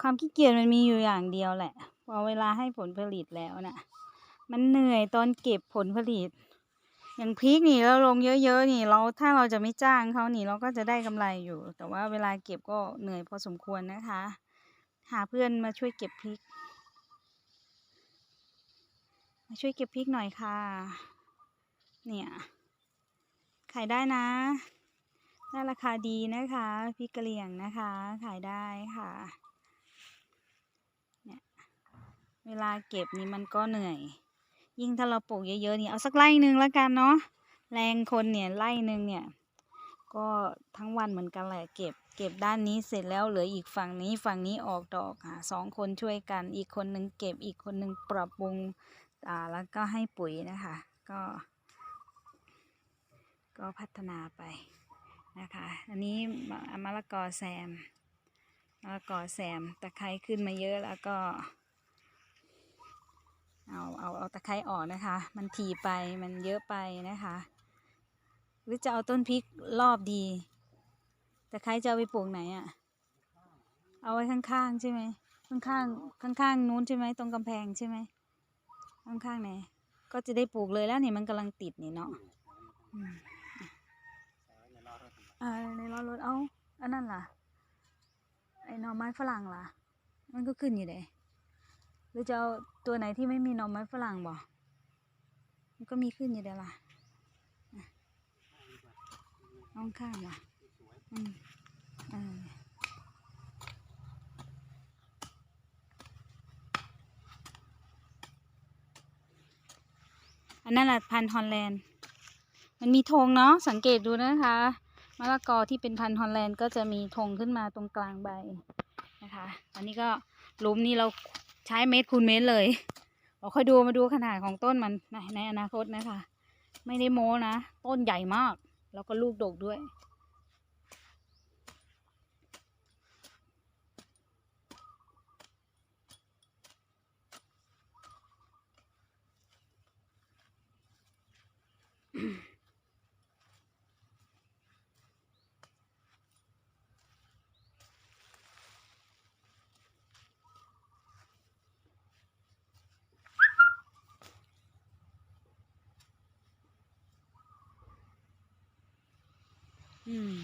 ความขี้เกียจมันมีอยู่อย่างเดียวแหละ พอเวลาให้ผลผลิตแล้วน่ะ มันเหนื่อยตอนเก็บผลผลิต อย่างพริกนี่เราลงเยอะๆนี่ เราถ้าเราจะไม่จ้างเขานี่เราก็จะได้กำไรอยู่ แต่ว่าเวลาเก็บก็เหนื่อยพอสมควรนะคะ หาเพื่อนมาช่วยเก็บพริก มาช่วยเก็บพริกหน่อยค่ะ เนี่ยขายได้นะได้ราคาดีนะคะพริกกะเหรี่ยงนะคะ ขายได้ค่ะ เวลาเก็บนี่มันก็เหนื่อย ยิ่งถ้าเราปลูกเยอะๆนี่เอาสักไร่หนึ่งแล้วกันเนาะแรงคนเนี่ยไร่หนึ่งเนี่ย ก็ทั้งวันเหมือนกันแหละเก็บ เก็บด้านนี้เสร็จแล้วเหลืออีกฝั่งนี้ฝั่งนี้ออกดอกค่ะสองคนช่วยกัน อีกคนหนึ่งเก็บอีกคนหนึ่งปรับปรุงอ่าแล้วก็ให้ปุ๋ยนะคะ ก็ ก็พัฒนาไปนะคะ อันนี้มะมะละกอแซมมะละกอแซมตะไคร้ขึ้นมาเยอะแล้วก็ เอาเอาเอาตะไคร้ออกนะคะ มันทีไปมันเยอะไปนะคะ หรือจะเอาต้นพริกรอบดีตะไคร้จะเอาไปปลูกไหนอะ่ะ เอาไว้ข้างๆใช่ไหมข้างๆข้างๆนู้นใช่ไหมตรงกำแพงใช่ไหมข้างๆไหนก็จะได้ปลูกเลยแล้วนี่มันกำลังติดนี่เนาะอ่าในล้อรถเอาอันนั้นล่ะไอ้หน่อไม้ฝรั่งล่ะ มันก็ขึ้นอยู่เด้ หรือจะเอาตัวไหนที่ไม่มีหน่อไม้ฝรั่งบ่มันก็มีขึ้นอยู่เด้ล่ะอะเอาข้างๆล่ะอืมเอออันนั้นแหละพันธุ์ฮอลแลนด์ มันมีธงเนาะ สังเกตดูนะคะมะละกอที่เป็นพันธุ์ฮอลแลนด์ก็จะมีธงขึ้นมาตรงกลางใบนะคะ อันนี้ก็หลุมนี้เรา ช้เมตรคูณเมตรเลยเราค่อยดูมาดูขนาดของต้นมันในในอนาคตนะคะ ไม่ได้โม้นะ ต้นใหญ่มาก แล้วก็ลูกดกด้วย อืม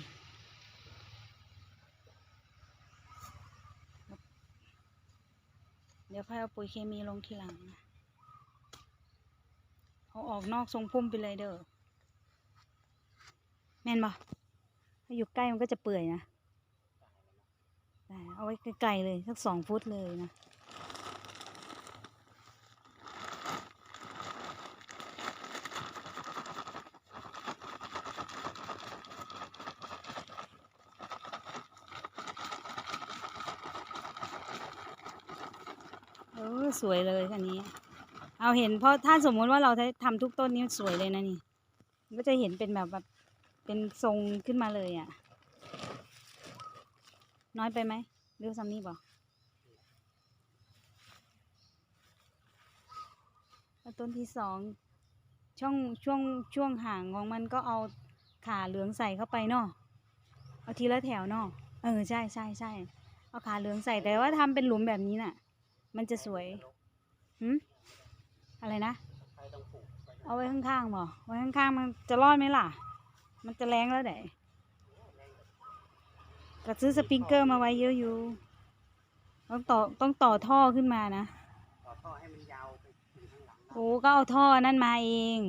เดี๋ยวค่อยเอาปุ๋ยเคมีลงทีหลัง เอาออกนอกทรงพุ่มไปเลยเด้อ แม่นบ่ถ้าอยู่ใกล้มันก็จะเปื่อยนะ เอาไว้ไกลๆเลย สักสองฟุตเลยนะ สวยเลยอันนี้ เอาเห็นเพราะถ้าสมมุติว่าเราทำทุกต้นนี้สวยเลยนะนี่ก็จะเห็นเป็นแบบแบบเป็นทรงขึ้นมาเลยอะ น้อยไปไหมหรือซัมนี่บอกต้นที่สองช่องช่วงช่วงห่างของมันก็เอาขาเหลืองใส่เข้าไปเนาะเอาทีละแถวเนาะเออใช่ใช่ใช่เอาขาเหลืองใส่แต่ว่าทำเป็นหลุมแบบนี้น่ะ มันจะสวยหืมอะไรนะ เอาไว้ข้างๆบ่ไว้ข้างๆมันจะรอดไหมล่ะ มันจะแรงแล้วเด้ก็ซื้อสปริงเกอร์มาไว้เยอะอยู่ ต้องต่อต้องต่อท่อขึ้นมานะ ต่อท่อให้มันยาวไปถึงข้างหลังได้โอ้ก็เอาท่อนั่นมาเอง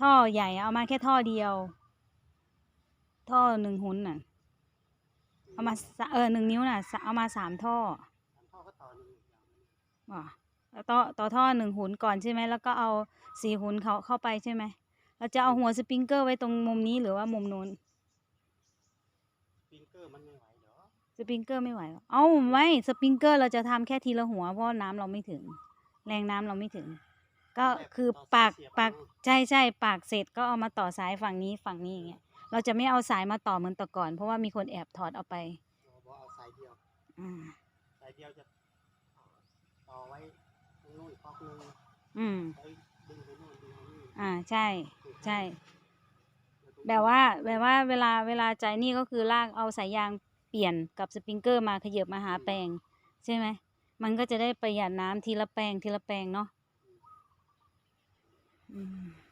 ท่อใหญ่เอามาแค่ท่อเดียว ท่อหนึ่งหุนน่ะ เอามาสะเออหนึ่งนิ้วน่ะสะเอามาสามท่อ นี้ว่ะแล้วต่อต่อท่อหนึ่งหุนก่อนใช่ไหมแล้วก็เอาสี่หุนเขาเข้าไปใช่ไหมเราจะเอาหัวสปริงเกอร์ไว้ตรงมุมนี้หรือว่ามุมนู้นสปริงเกอร์มันไม่ไหวเหรอสปริงเกอร์ไม่ไหวหรอเอ้าไม่สปริงเกอร์เราจะทำแค่ทีละหัวเพราะน้ำเราไม่ถึง แรงน้ำเราไม่ถึง ก็คือปากปากใช่ใช่ปากเสร็จก็เอามาต่อสายฝั่งนี้ฝั่งนี้อย่างเงี้ยเราจะไม่เอาสายมาต่อเหมือนแต่ก่อน เพราะว่ามีคนแอบถอดเอาไปบอกเอาสายเดียวอ่าสายเดียวจะต่ อไว้ตรงนู้นคอกนึงอืมไปดึงไปนู่นดึงไปนี่อ่าใช่ ใช่ แบบว่าแบบว่าเวลาเวลาใจายนี่ก็คือลากเอาสายยางเปลี่ยนกับสปริงเกอร์มาขยับมาหาแปลง ใช่ไหม มันก็จะได้ประหยัดน้ำทีละแปลงทีละแปลงเนาะอืม